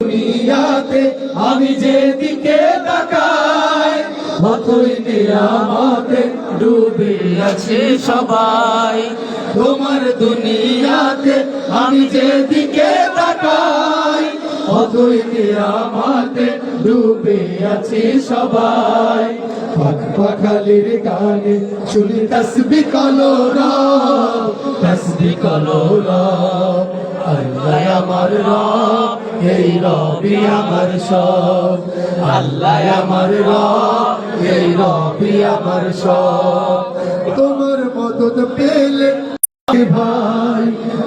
দুনিয়াতে আমি যেদিকে তাকাই মতই নিয়ামতে ডুবে আছে সবাই। তোমার দুনিয়াতে আমি যেদিকে তাকাই মতই নিয়ামতে ডুবে আছে সবাই। পাখ পাখালির গানে শুনি তসবি কলোরা তসবি কলোরা আল্লাহ আমার রব, এই রবি আমার সব। আল্লাহ আমার রব, এই রবি আমার সব। তোমার মদত পেলে ভাই,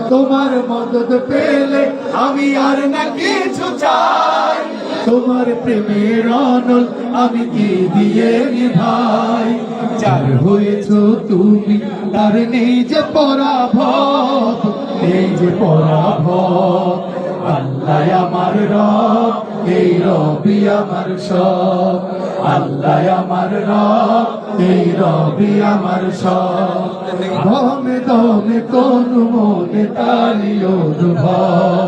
তোমার মদত পেলে আমি আর না কিছু চাই। তোমার প্রেমের অনল আমি কি দিয়ে ভাই যার হয়েছ তুমি, তার নেই যে পরাভব। নেই যে পরাভব, আল্লাহ আমার রব, এই রবি আমার সব। আল্লাহ আমার রব, এই রবি আমার সব। দমে দমে কোন মনে তারি অনুভব।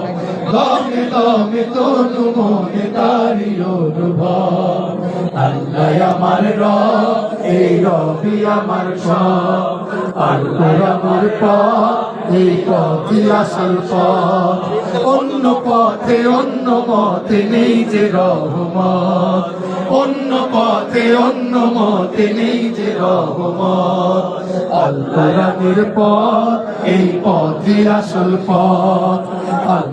দমে দমে কোন মনে তারি অনুভব। আল্লাহ আমার রব, এই রবি আমার সব। আল্লাহ আমার পথ, এই পথই আসল পথ। অন্য পথে অন্য পথে নেই যে রহমত। পথে অন্য মতে নেই যে রহমত। আল্লাহের পথ, এই পথই আসল পথ। আল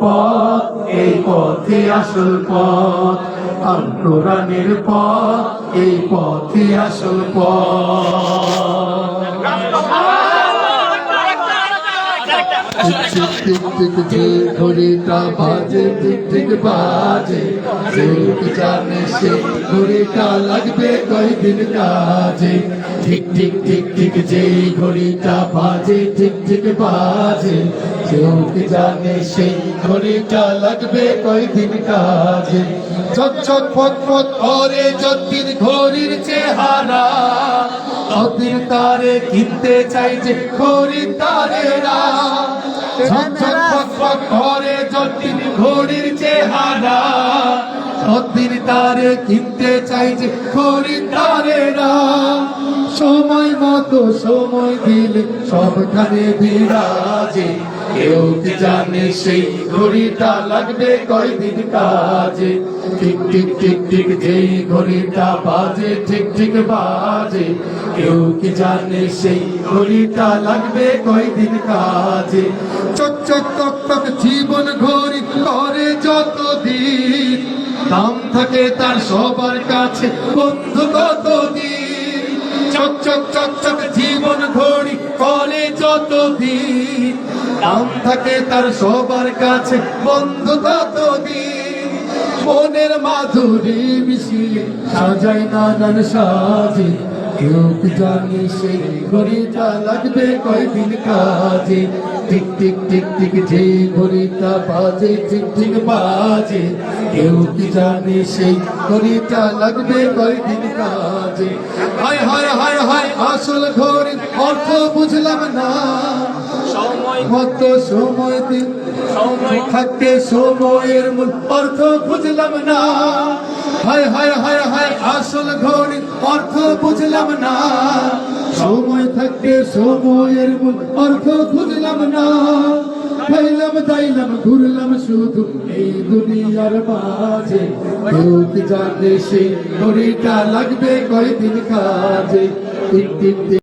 পথ, এই পথই আসল পথ। আল পথ, এই পথই আসল পথ। টিক টিক টিক ঘড়িটা বাজে টিক টিক বাজে। কেউ জানে সে ঘড়িটা লাগবে কয়দিন কাজে। ঠিক ঠিক ঠিক ঠিক যে ঘড়িটা বাজে ঠিক ঠিক বাজে। কেউ জানে সে ঘড়িটা লাগবে কয়দিন কাজে। চক চক ফট ফট করে যদ্দিন ঘড়ির চেহারা। তদ্দিন তারে কিনতে চাইছে খরিদ্দারেরা ঝকঝক করে জটিল ঘড়ির চেহারা। তারে কিনতে চাইছে খরিদ্দারেরা। সময় মতো সময় দিলে বিরাজে। কেউ কি জানে সেই ঘড়িটা লাগবে কয়দিন কাজে? ঠিক ঠিক ঠিক ঠিক যেই ঘড়িটা বাজে ঠিক ঠিক বাজে। কেউ কি জানে সেই ঘড়িটা লাগবে কয়দিন কাজে? চক চক টক টক, জীবন ঘড়ি করে যত দিন দাম থাকে তার সবার কাছে। বন্ধু কত দিন চক চক চক চক, জীবন ঘড়ি করে যত দিন দাম থাকে তার সবার কাছে। বন্ধু তত দিন মনের মাধুরী মিশিয়ে সাজাই নানান সাজে। কেউ জানি সেই ঘড়িটা লাগবে কয়দিন কাজে? টিক টিক টিক টিক যে ঘড়িটা বাজে ঠিক ঠিক বাজে। কেউ কি জানে সেই ঘড়িটা লাগবে কয়দিন কাজে? হায় হায় হায় হায় আসল ঘড়ির অর্থ বুঝলাম না। সময়। কত সময় দিন থাকতে সময়ের মূল অর্থ বুঝলাম না। হায় হায় হায় হায় আসল ঘড়ি অর্থ বুঝলাম না। থাকতে সময়ের অর্থ খুঁজলাম না। খাইলাম দাইলাম ঘুরলাম শুধু এই দুনিয়ার মাঝে। কেউ কি জানে সেই ঘড়িটা লাগবে কয়দিন কাজে। তিন টিক